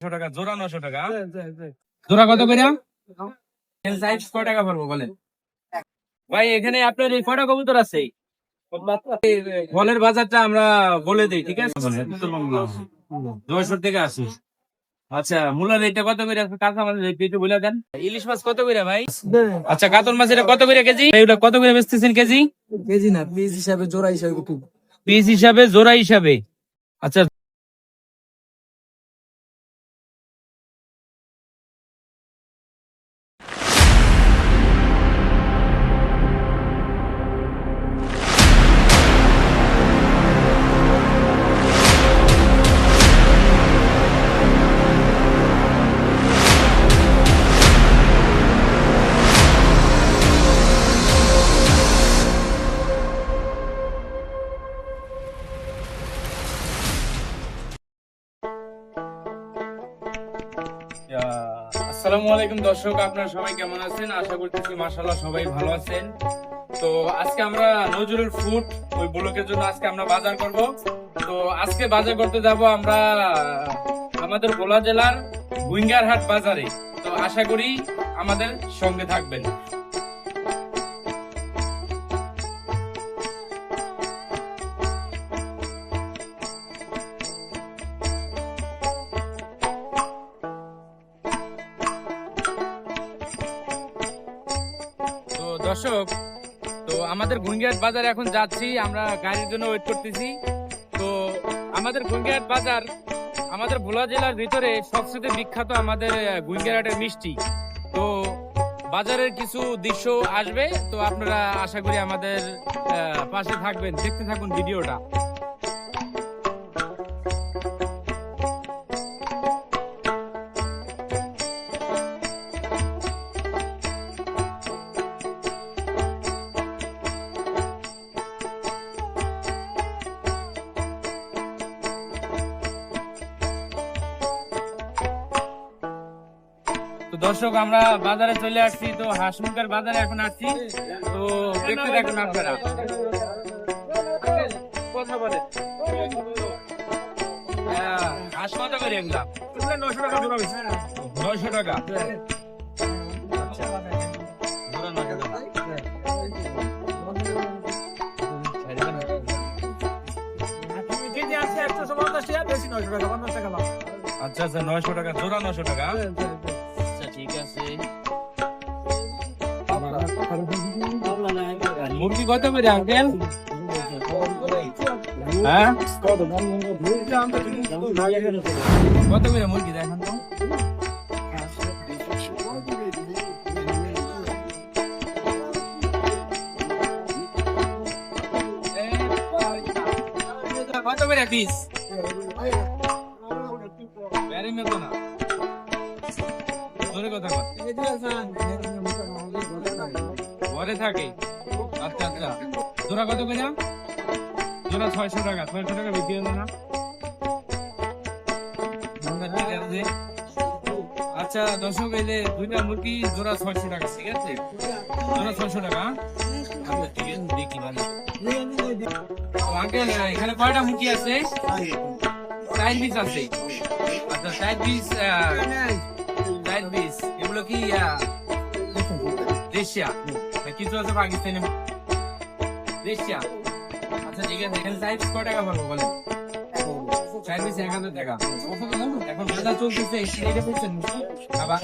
নশো টাকা জোড়া নশো টাকা। জোড়া কত করে? সাইজ কয় টাকা পড়ব বলেন? ভাই এখানে আপনার এই কটা কবুতর আছে? ফলের বাজারটা আমরা বলে দিই ঠিক আছে? নয়শোর থেকে আসি আচ্ছা মূলার এটা কত করে? আছে কাঁচা মাছের রেট একটু বলে দেন। ইলিশ মাছ কত করে ভাই? আচ্ছা কাতল মাছ এটা কত করে কেজি? এগুলো কত করে বেচতেছেন কেজি? কেজি না পিস হিসাবে জোড়া হিসাবে পিস হিসাবে জোড়া হিসাবে। আচ্ছা আলাইকুম দর্শক, আপনারা সবাই কেমন আছেন? আশা করতেছি মাশাআল্লাহ সবাই ভালো আছেন। তো আজকে আমরা নজরুল ফুড, ওই ব্লকের জন্য আজকে আমরা বাজার করব। তো আজকে বাজার করতে যাব আমরা, আমাদের ভোলা জেলার গুইঙ্গারহাট বাজারে। তো আশা করি আমাদের সঙ্গে থাকবেন। আমাদের ঘুঙ্গিয়াট বাজার এখন যাচ্ছি, আমরা গাড়ির জন্য ওয়েট করতেছি। তো আমাদের ঘুঙ্গিয়াট বাজার আমাদের ভোলা জেলার ভিতরে সবচেয়ে বিখ্যাত আমাদের ঘুঙ্গিয়াটের মিষ্টি। তো বাজারের কিছু দৃশ্য আসবে, তো আপনারা আশা করি আমাদের পাশে থাকবেন। দেখতে থাকুন ভিডিওটা। দর্শক আমরা বাজারে চলে আসছি। তো হাসমুখের বাজারে এখন আসছি। তো দেখতে থাকুন আপনারা। কথা বলে। হ্যাঁ, হাঁস কত করে এগুলা? নয়শো টাকা আচ্ছা। আচ্ছা আচ্ছা নয়শো টাকা জোড়া নয়শো টাকা। মুরগি কত করে আঙ্কেল? হ্যাঁ? কত করে মুরগি দেখেন তো? কত করে পিস ঘরে থাকে। আচ্ছা আচ্ছা জোড়া কত করে? জোড়া ছয়শো টাকা। ছয়শো টাকা বিক্রি হলো না? আচ্ছা, দর্শক এই দুইটা মুরগি জোড়া ছয়শো টাকা ঠিক আছে? জোড়া ছয়শো টাকা হ্যাঁ? আচ্ছা আঙ্কেল এখানে কয়টা মুরগি আছে? চার পিস আছে। আচ্ছা চার পিস চার পিস। এগুলো কি দেশিয়া কিছু আছে পাকিস্তানি দেশিয়া আচ্ছা ঠিক আছে, এখানে সাইজ কয় টাকা পাবো বলেন? চার পিস এক টাকা। এখন বাজার চলতেছে এটা বুঝছেন আবার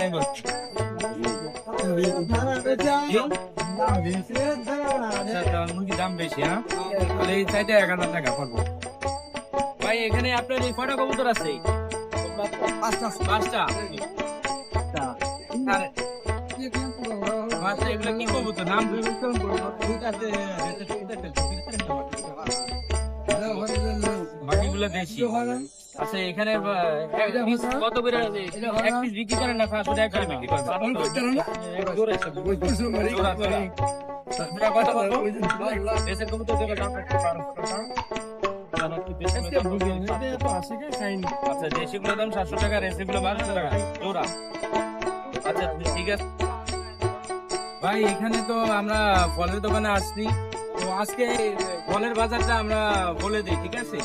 দাম বেশি হ্যাঁ? তাহলে এই সাইডে এক হাজার টাকা পড়ব। ভাই, এখানে আপনার এই কটা কবুতর আছে? পাঁচটা। পাঁচটা? পাঁচটা এগুলো কি কবুতর? নাম বাকিগুলো দেশি আচ্ছা এখানে কত করে আছে? এক পিস বিক্রি করেন না পাঁচশো টাকা করে বিক্রি করেন আচ্ছা দাম সাতশো টাকা রেসিগুলো বারোশো টাকা। জোড়া। আচ্ছা ঠিক আছে। ভাই, এখানে তো আমরা ফলের দোকানে আসছি। তো আজকে ফলের বাজারটা আমরা বলে দিই, ঠিক আছে?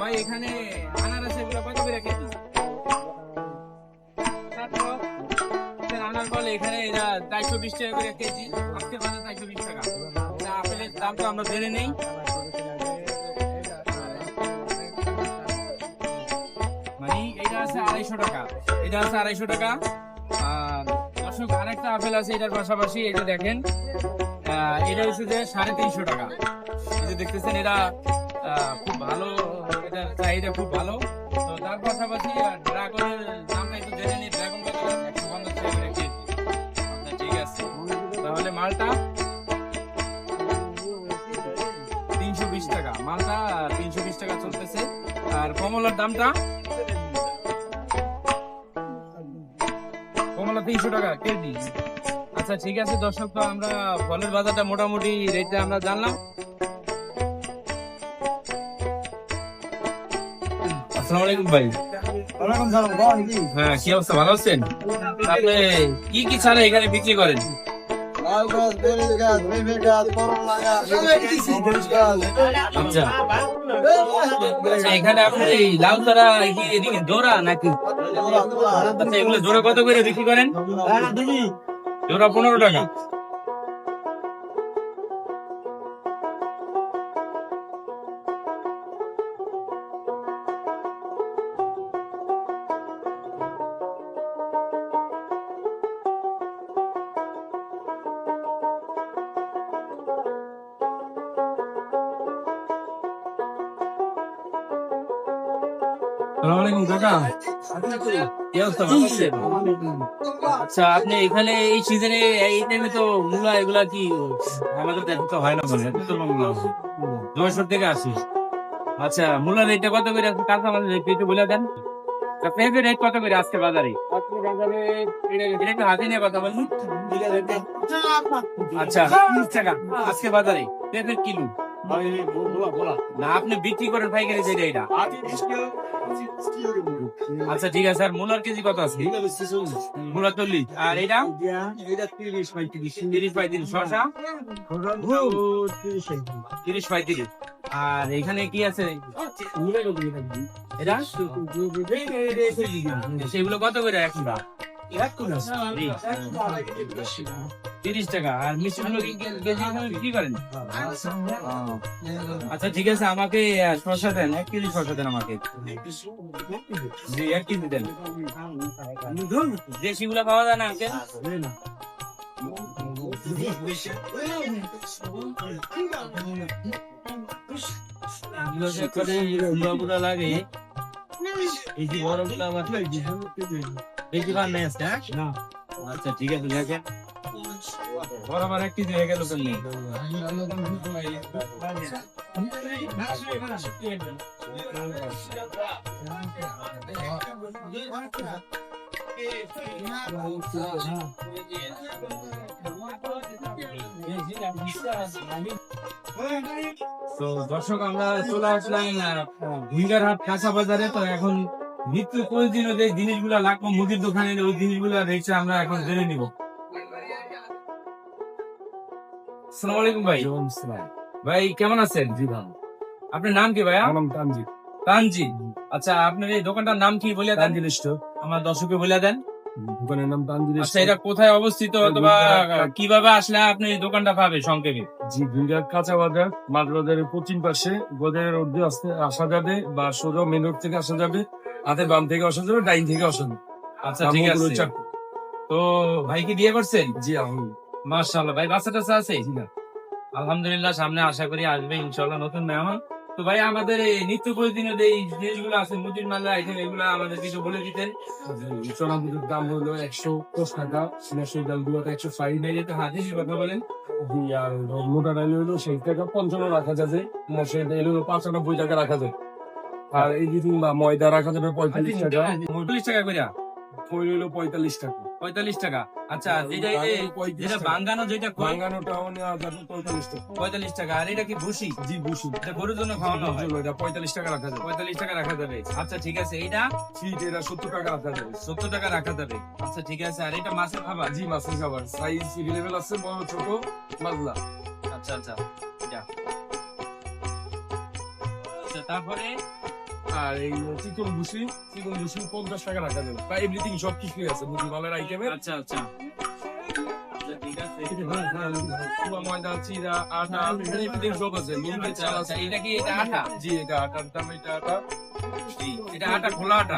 ভাই, এখানে আনারস এগুলো কত করে কেজি? কমলার ফল এখানে এরা চারশো বিশ টাকা করে কেজি। আজকে বাজার চারশো বিশ টাকা। আপেলের দাম তো আমরা জেনে নেই। মানে এটা আছে আড়াইশো টাকা। এটা আছে আড়াইশো টাকা। আর দর্শক আরেকটা আপেল আছে এটার পাশাপাশি এটা দেখেন এটা হচ্ছে যে সাড়ে তিনশো টাকা। এই যে দেখতেছেন আহ, খুব ভালো এটার চাহিদা খুব ভালো। তো তার পাশাপাশি ড্রাগনের দামটা একটু জেনে নিই ড্রাগন ঠিক আছে। তাহলে মালটা তিনশো বিশ টাকা মালটা তিনশো বিশ টাকা চলতেছে। আর কমলার দামটা তিনশো টাকা কেজি। আচ্ছা ঠিক আছে দর্শক তো আমরা ফলের বাজারটা মোটামুটি রেটটা আমরা জানলাম। আসসালামু আলাইকুম ভাই। হ্যাঁ কি অবস্থা ভালো আছেন? আপনি কি কি ছাড়া এখানে বিক্রি করেন? আচ্ছা আচ্ছা, এখানে আপনি লাউ তারা কি এদিকে জোড়া নাকি? আচ্ছা এগুলো জোড়া কত করে বিক্রি করেন? জোড়া পনেরো টাকা। আলাইকুম, কাকা? আচ্ছা আপনি এখানে এই সিজনে এই টাইমে তো মূলা এগুলা কি, আমাদের দেখতে তো হয় না বলে এত তো মূলা জয়সর থেকে আসি। আচ্ছা মূলার রেটটা কত করে আছে? কাঁচা রেট একটু বলে দেন। পেঁপের রেট কত করে আজকে বাজারে? হাতে নিয়ে কথা বলুন। আচ্ছা টাকা আজকে বাজারে পেঁপের কিলো না আপনি বিক্রি করেন পাইকারি যেটা এটা আচ্ছা ঠিক আছে আর মূলার কেজি কত আছে মূলা চল্লিশ আর এটা তিরিশ পঁয়ত্রিশ শশা তিরিশ পঁয়ত্রিশ আর এখানে কি আছে এটা সেগুলো কত করে এখন তিরিশ টাকা। আর মিষ্টিগুলো কি? করেন? আচ্ছা ঠিক আছে আমাকে শসা দেন। এক কেজি শসা দেন আমাকে। জি এক কেজি দেন। দেশিগুলো পাওয়া যায় না লবণা লাগে। এই যে বেশি বার নেই আজকে, হ্যাঁ? আচ্ছা ঠিক আছে দেখেন বরাবর এক কেজি হয়ে গেল কেমনি তো দর্শক আমরা চলে আসলাম ভুইগার হাট কাঁচা বাজারে। তো এখন নিত্য প্রয়োজনীয় যে জিনিসগুলো লাগবে মুদির দোকানের ওই জিনিসগুলো রেখে আমরা এখন জেনে নিব। আসসালামু আলাইকুম ভাই। ভাই কেমন আছেন? জি ভালো। আপনার নাম কি ভাইয়া? তানজিৎ তানজি আচ্ছা আপনার এই দোকানটার নাম কি বলে তানজিৎ স্টোর আমার বলে দেন। দোকানের নাম তানজিৎ আচ্ছা এটা কোথায় অবস্থিত অথবা কীভাবে আসলে আপনি এই দোকানটা পাবে সংক্ষেপে? জি কাঁচা বাজার মাছ বাজারের পশ্চিম পাশে গোদের রোড দিয়ে আসতে আসা যাবে বা সোজা মেন রোড থেকে আসা যাবে। হাতে বাম থেকে আসা যাবে ডাইন থেকে যাবে আচ্ছা ঠিক আছে। তো ভাই কি বিয়ে করছেন? জি আমি মাশাআল্লাহ ভাই বাচ্চা টাচ্চা আছে? আলহামদুলিল্লাহ সামনে আশা করি আসবে ইনশাল্লাহ নতুন মেহমান। তো ভাই আমাদের এই নিত্য যে এই জিনিসগুলো আছে মুদির মাল্লা আইটেম এগুলো আমাদের কিছু বলে দিতেন। চনা বুটের দাম হলো একশো দশ টাকা মসুর ডালগুলো একশো ষাট। ভাই যেহেতু হাদিসের কথা বলেন। আর মোটা ডাল হলো সেই টাকা পঞ্চান্ন রাখা যাবে। ডাল হলো পঁচানব্বই টাকা রাখা যায় আর এই বা ময়দা রাখা যাবে পঁয়তাল্লিশ টাকা। চল্লিশ টাকা করে কই হলো পঁয়তাল্লিশ টাকা? পঁয়তাল্লিশ টাকা? আচ্ছা যেটা এই যে- পঁয়ত্রিশ যেটা বাঙ্গানো যেটা নেওয়া পঁয়তাল্লিশ টাকা। পঁয়তাল্লিশ টাকা। আর এটা কি ভুসি? জি বুসি এটা গরুর জন্য খাওয়ানো হয়? এটা পঁয়তাল্লিশ টাকা রাখা যাবে। পঁয়তাল্লিশ টাকা রাখা যাবে। আচ্ছা ঠিক আছে এটা ফিট এটা সত্তর টাকা রাখা যাবে। সত্তর টাকা রাখা যাবে। আচ্ছা ঠিক আছে আর এটা মাছের খাবার? জি মাছের খাবার। সাইজ এভেলেবেল আছে বড় ছোট মাজলা আচ্ছা আচ্ছা এটা আচ্ছা তারপরে? আর এই চিকন ভুসি চিকন ভুসি পঞ্চাশ টাকা রাখা যাবে। বা এভরিথিং সব কিছুই আছে মুদি মালের আইটেমের আচ্ছা আচ্ছা। আচ্ছা, ঠিক আছে। পুয়া ময়দা চিরা আটা এভরিথিং সব আছে মিলবে চাল আচ্ছা, আছে এটা কি এটা আটা? জি এটা আটার দাম এটা আটা এটা আটা খোলা আটা?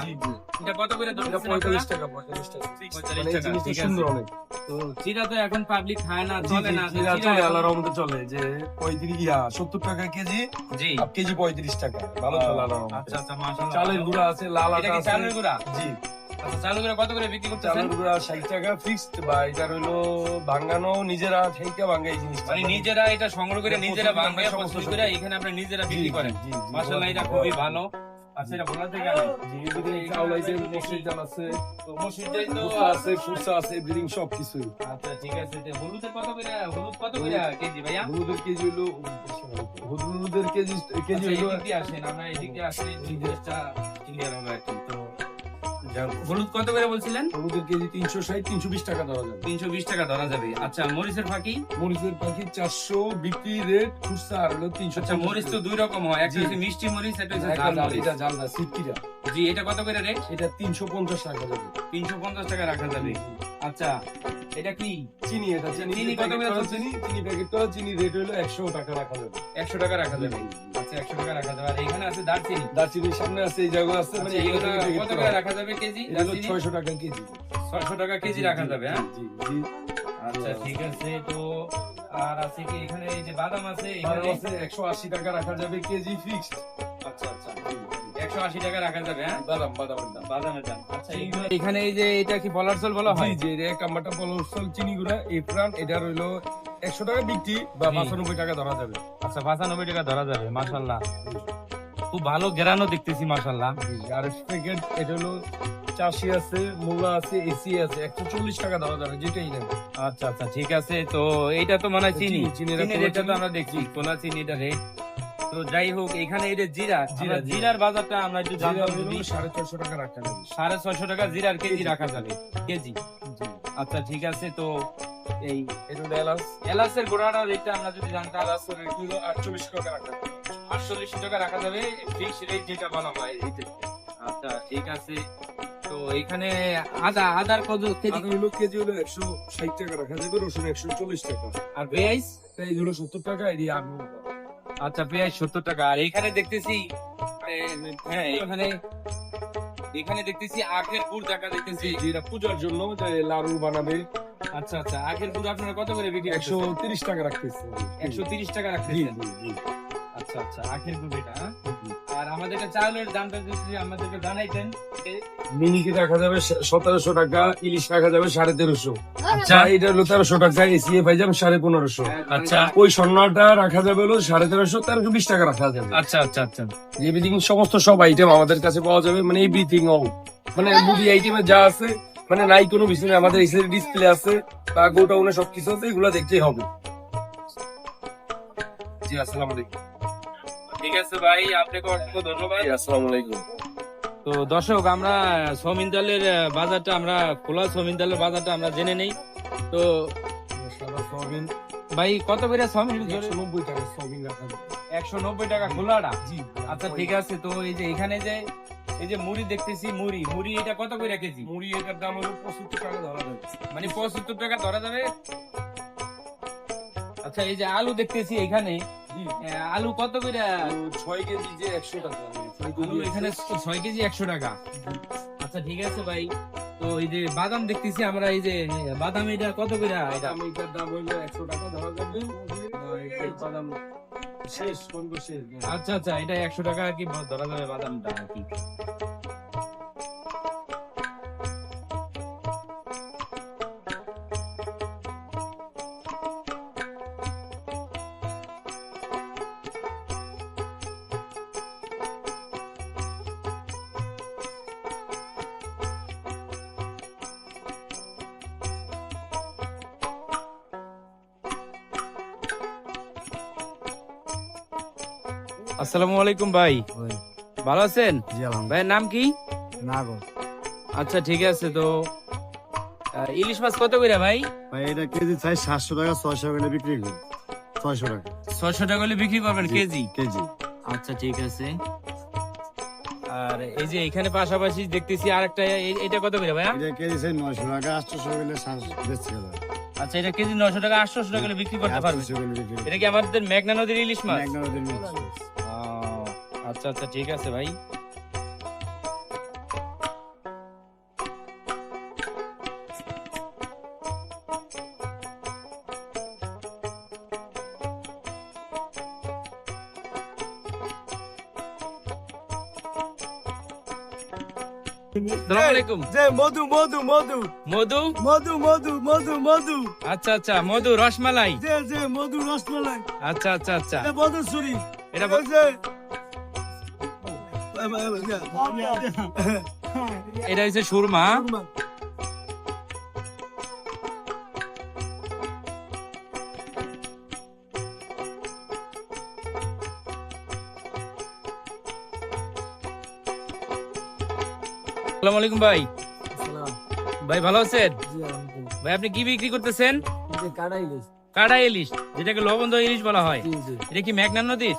এটা কত করে ধরতেছেন পঁয়তাল্লিশ? টাকা পঁয়তাল্লিশ টাকা। পঁয়তাল্লিশ মানে টাকা, ঠিক আছে। তো চিরা তো এখন পাবলিক খায় না চলে না চিরা চলে আল্লাহর রহমতে চলে। যে পঁয়ত্রিশ ইয়া সত্তর টাকা কেজি জি। কেজি পঁয়ত্রিশ টাকা। ভালো চলে আল্লাহর রহমতে। আচ্ছা আচ্ছা মাশাআল্লাহ চালের গুঁড়া আছে লাল আটা আছে চালের গুঁড়া? জি। আচ্ছা চালের কত করে বিক্রি করতেছেন? চালের গুঁড়া ষাট টাকা ফিক্সড বা এটা নিজেরা এই জিনিসটা। মানে নিজেরা এটা সংগ্রহ করে নিজেরা সমস্ত প্রস্তুত করে এখানে আপনারা নিজেরা বিক্রি করেন। মাশাআল্লাহ এটা খুবই ভালো। আচ্ছা এটা বলা থেকে আছে মসজিদ তো মসজিদটাই তো ফুচকা আছে ফুচকা আছে এভরিথিং সব কিছুই। আচ্ছা ঠিক আছে তো হলুদের কত করে? হলুদ কত করে কেজি ভাইয়া? হলুদের কেজি হলো হলুদের কেজি কেজি আচ্ছা, হলো এদিক আসেন আমরা এদিক আসলে জিনিসটা ক্লিয়ার হবে আর কি। তো হলুদ কত করে বলছিলেন? হলুদের কেজি তিনশো ষাট তিনশো বিশ টাকা ধরা যাবে। তিনশো বিশ টাকা ধরা যাবে। আচ্ছা মরিচের ফাঁকি? মরিচের ফাঁকি চারশো বিক্রি রেট খুচরা আর হলো তিনশো আচ্ছা মরিচ তো দুই রকম হয়। একটা। হচ্ছে মিষ্টি মরিচ একটা হচ্ছে একটা ঝাল মরিচ। এটা ঝাল না সিটকিরা জি এটা কত করে রেট? এটা তিনশো পঞ্চাশ টাকা যাবে তিনশো পঞ্চাশ টাকা রাখা যাবে। আচ্ছা এটা কি? চিনি এটা চিনি চিনি কত করে চিনি? চিনি প্যাকেট করা চিনি রেট হলো একশো টাকা রাখা যাবে। একশো টাকা রাখা যাবে। আচ্ছা একশো টাকা রাখা যাবে। আর এখানে আছে দারচিনি। দারচিনির সামনে আছে এই জায়গা আছে আচ্ছা মানে এগুলো এগুলো কত করে। রাখা যাবে কেজি দারচিনি? ছয়শো টাকা কেজি। ছয়শো টাকা কেজি রাখা যাবে হ্যাঁ? জি জি। আচ্ছা ঠিক আছে তো আর আছে কি? এখানে এই যে বাদাম আছে এখানে আছে একশো আশি টাকা রাখা যাবে কেজি ফিক্সড আচ্ছা আচ্ছা। একশো আশি টাকা রাখা যাবে হ্যাঁ? বাদাম বাদামের বাদামের দাম। আচ্ছা এখানে এই যে এটা কি বলার চল বলা হয়? এক কাম্বাটা চিনি গুঁড়া এই প্রাণ এটা রইল একশো টাকা বিক্রি বা। পঁচানব্বই টাকা ধরা যাবে। আচ্ছা পঁচানব্বই টাকা ধরা যাবে মাশাল্লাহ খুব ভালো গেরানো দেখতেছি মাশাল্লাহ জি, আর প্যাকেট এটা হলো চাষি আছে মূলা আছে এসি আছে একশো চল্লিশ টাকা ধরা যাবে যেটাই নেন আচ্ছা আচ্ছা ঠিক আছে তো এইটা তো মানে চিনি। চিনি, রেটটা তো চিনি। আমরা দেখছি কোলা চিনিটা রেট। তো যাই হোক এখানে এটা জিরা জিরা, জিরা জিরা। জিরার বাজারটা আমরা একটু যদি সাড়ে ছয়শো টাকা রাখা যাবে। সাড়ে ছয়শো টাকা জিরার কেজি। রাখা যাবে কেজি। আচ্ছা ঠিক আছে তো এই এটা হলো এলাচ। এলাচের গোড়াটা রেটটা আমরা যদি জানতাম এলাচের রেট হলো আটচল্লিশ টাকা রাখা যাবে। আটচল্লিশ টাকা রাখা যাবে ফিক্স রেট যেটা বলা হয় আচ্ছা ঠিক আছে তো এখানে আদা আদার কত কেজি? হলো কেজি হলো একশো ষাট টাকা রাখা যাবে রসুন একশো চল্লিশ টাকা। আর পেঁয়াজ? এই হলো সত্তর টাকা এটি আলু আচ্ছা পেঁয়াজ সত্তর টাকা আর এখানে দেখতেছি হ্যাঁ এখানে এখানে দেখতেছি আখের গুড় টাকা দেখতেছি যেটা পূজার জন্য যে লাড়ু বানাবে। আচ্ছা আচ্ছা আখের গুড় আপনারা কত করে বিক্রি একশো তিরিশ টাকা রাখতেছি। একশো তিরিশ টাকা রাখতেছি আচ্ছা আচ্ছা আখের হ্যাঁ? আর আমাদের চাউলের দামটা যদি আমাদেরকে জানাইতেন। মিনিকে রাখা যাবে সতেরোশো টাকা ইলিশ রাখা যাবে সাড়ে তেরোশো। আচ্ছা। এটা হলো তেরোশো টাকা এসিএ পাই যাবে সাড়ে পনেরোশো। আচ্ছা। ওই স্বর্ণটা রাখা যাবে হলো সাড়ে তেরোশো তেরোশো বিশ টাকা রাখা যাবে। আচ্ছা আচ্ছা আচ্ছা। এভরিথিং সমস্ত সব আইটেম আমাদের কাছে পাওয়া যাবে মানে এভরিথিং অল মানে মুভি আইটেমে যা আছে মানে নাই কোনো বিষয় নেই আমাদের এসে ডিসপ্লে আছে বা গোটাউনে সবকিছু আছে এগুলো দেখতেই হবে। জি আসসালামু আলাইকুম। ঠিক আছে ভাই আপনাকে অসংখ্য ধন্যবাদ। আসসালামু আলাইকুম। তো দর্শক আমরা সমিন্দালের বাজারটা আমরা খোলা সমিন্দালের বাজারটা আমরা জেনে নেই। তো ভাই কত করে সমিন নব্বই টাকা সোয়াবিন রাখা একশো নব্বই টাকা খোলাটা? জি। আচ্ছা ঠিক আছে তো এই যে এখানে যে এই যে মুড়ি দেখতেছি মুড়ি। মুড়ি এটা কত করে কেজি? মুড়ি এটার দাম হলো পঁচাত্তর টাকা ধরা যাবে মানে পঁচাত্তর টাকা ধরা যাবে? আচ্ছা এই যে আলু দেখতেছি এখানে। আলু কত করে? ছয় কেজি যে একশো টাকা। আলু এখানে ছয় কেজি একশো টাকা। আচ্ছা ঠিক আছে ভাই। তো এই যে বাদাম দেখতেছি আমরা এই যে বাদাম এটা কত করে? এটা দাম এটার দাম হইল একশো টাকা ধরা যাবে বাদাম শেষ কোন শেষ। আচ্ছা আচ্ছা এটা একশো টাকা কি ধরা যাবে বাদামটা কি। আসসালামু আলাইকুম ভাই। ভালো আছেন? ভাইয়ের নাম কি? না গো। আচ্ছা ঠিক আছে তো। ইলিশ মাছ কত করে ভাই? ভাই এটা কেজি চাই সাতশো টাকা ছয়শো টাকা বিক্রি করি ছয়শো টাকা। ছয়শো টাকা হলে বিক্রি করবেন কেজি? কেজি। আচ্ছা ঠিক আছে। আর এই যে এখানে পাশাপাশি দেখতেছি আরেকটা এটা কত করে ভাইয়া? এটা কেজি সেই নয়শো টাকা আটশোশো সাতশো বেশি আচ্ছা এটা কেজি নশো টাকা আটশো টাকা করে বিক্রি করতে পারবে আটশোশো গেলে বিক্রি এটা কি আমাদের মেঘনা নদীর ইলিশ মাছ? এক নম্বর দিন ও, আচ্ছা আচ্ছা ঠিক আছে ভাই। মধু মধু মধু। মধু? মধু মধু মধু মধু। আচ্ছা আচ্ছা মধু রসমালাই। মধু রসমালাই। আচ্ছা আচ্ছা আচ্ছা। এটা মধু চুরি এটা এটা হচ্ছে সুরমা। আসসালামু আলাইকুম ভাই। ভাই ভালো আছেন? ভাই আপনি কি বিক্রি করতেছেন? কাটা ইলিশ যেটাকে লবণ ইলিশ বলা হয়। এটা কি মেঘনা নদীর?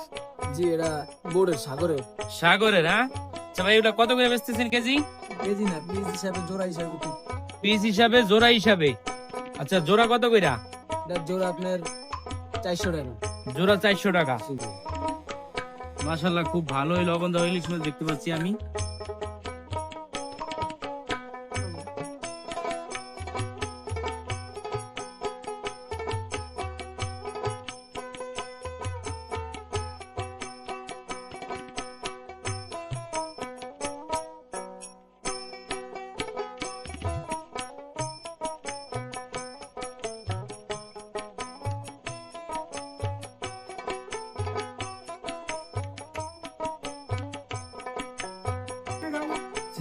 জি এটা বোর্ডের সাগরে সাগরের হ্যাঁ? আচ্ছা ভাই ওটা কত করে বেচতেছেন কেজি? কেজি না পিস হিসাবে জোড়া হিসাবে। পিস হিসাবে জোড়া হিসাবে। আচ্ছা জোড়া কত কইরা? এটা জোড়া আপনার চারশো টাকা। জোড়া চারশো টাকা। মাশাল্লাহ খুব ভালোই লবণ দেওয়া ইলিশ মাছ দেখতে পাচ্ছি আমি।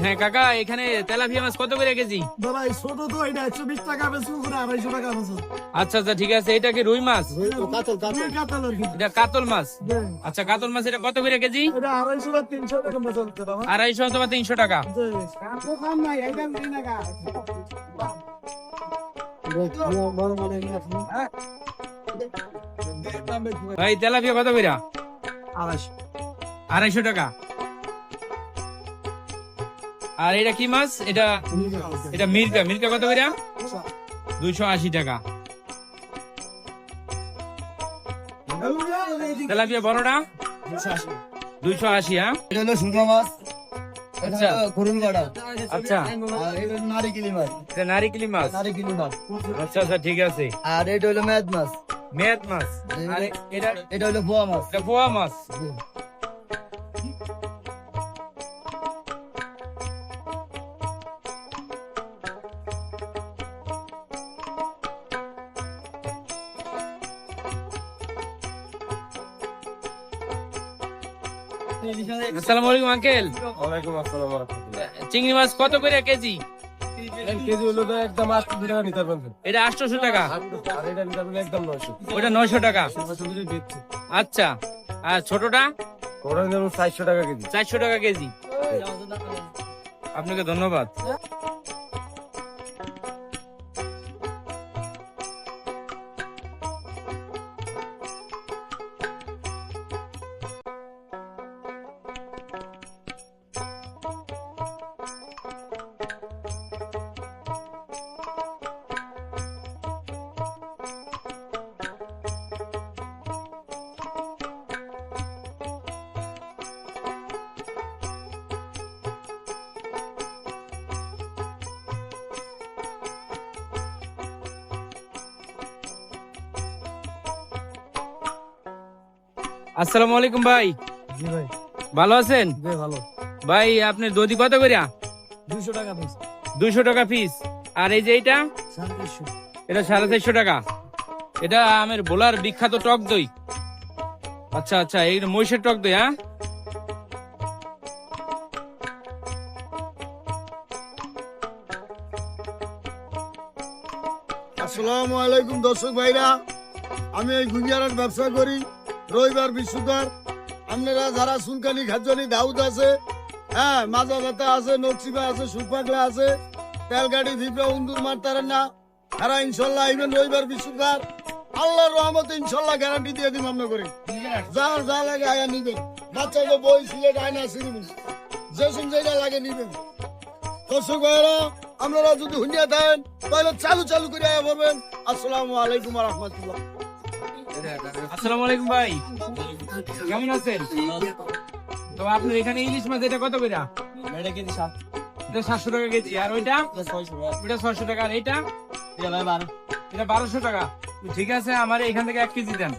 হ্যাঁ কাকা এখানে তেলাপিয়া মাছ কত করে কেজি? ভাই ছোট তো এটা একশো বিশ টাকা বেশি করে আড়াইশো টাকা বেশি আচ্ছা আচ্ছা ঠিক আছে এটা কি রুই মাছ? কাতল কাতল। এটা কাতল মাছ? আচ্ছা কাতল মাছ এটা কত করে কেজি? এটা আড়াইশো বা তিনশো টাকা আড়াইশো অথবা তিনশো টাকা। ভাই তেলাপিয়া কত করে? আড়াইশো। আড়াইশো টাকা। আর এটা কি মাছ? এটা এটা মির্কা। মির্কা কত করে? দুইশো আশি টাকা। তেলাপিয়া বড়টা? দুইশো আশি হ্যাঁ? এটা হলো সুরমা মাছ। আচ্ছা। আচ্ছা। নারিকেলি মাছ। নারিকেলি মাছ? নারিকেলি মাছ। আচ্ছা আচ্ছা ঠিক আছে। আর এটা হলো মেদ মাছ। মেয়াদ মাছ? আর এটা এটা হলো বোয়া মাছ। পোয়া মাছ? আসসালামু আলাইকুম আঙ্কেল। ওয়ালাইকুম আসসালাম চিংড়ি মাছ কত করে কেজি? কেজি হলো তো একদম আটশো টাকা নিতে পারবেন। এটা আটশোশো টাকা। আর এটা নিতে পারবেন একদম নয়শো। ওটা নয়শো টাকা। আচ্ছা। আর ছোটটা? চারশো টাকা কেজি। চারশো টাকা কেজি। আপনাকে ধন্যবাদ। আসসালামু আলাইকুম ভাই। জি ভাই। ভালো আছেন? ভালো। ভাই আপনার দধি কত করে দুশো টাকা পিস দুইশো টাকা পিস আর এই যে তিনশো এটা সাড়ে চারশো টাকা। এটা আমের বোলার বিখ্যাত টক দই। আচ্ছা আচ্ছা এই মহিষের টক দই হ্যাঁ? আসসালামু আলাইকুম দর্শক ভাইরা। আমি এই গুঞ্জারের ব্যবসা করি। রবিবার বৃহস্পতিবার আপনারা যারা সুনকানি খাদ্যনি দাউদ আছে হ্যাঁ মাজা ব্যথা আছে, নকশিবা আছে, সুপাগলা আছে, তেলগাড়ি, ভিপে, উন্দুর মারতারেন না। তারা ইনশাল্লাহ আইবেন রবিবার বৃহস্পতিবার আল্লাহর রহমতে ইনশাল্লাহ গ্যারান্টি দিয়ে দিব আমরা করি। যার যা লাগে আয়া নিবেন। বাচ্চাকে বই, সিলেট, আয়না সিরিমিস যে শুন যেটা লাগে নিবেন। দর্শক ভাইরা আপনারা যদি হুনিয়া দেন, তাহলে চালু চালু করে আয়া বলবেন আসসালামু আলাইকুম রহমতুল্লাহ। আসসালামু আলাইকুম ভাই। কেমন আছেন? তো আপনার এখানে ইলিশ মাছ এটা কত করে? এটা কেজি সাত। এটা সাতশো টাকা কেজি। আর ওইটা? ছয়শো টাকা। ওইটা ছয়শো টাকা। আর এইটা এটা বারো। এটা বারোশো টাকা। ঠিক আছে আমার এখান থেকে এক কেজি দেন.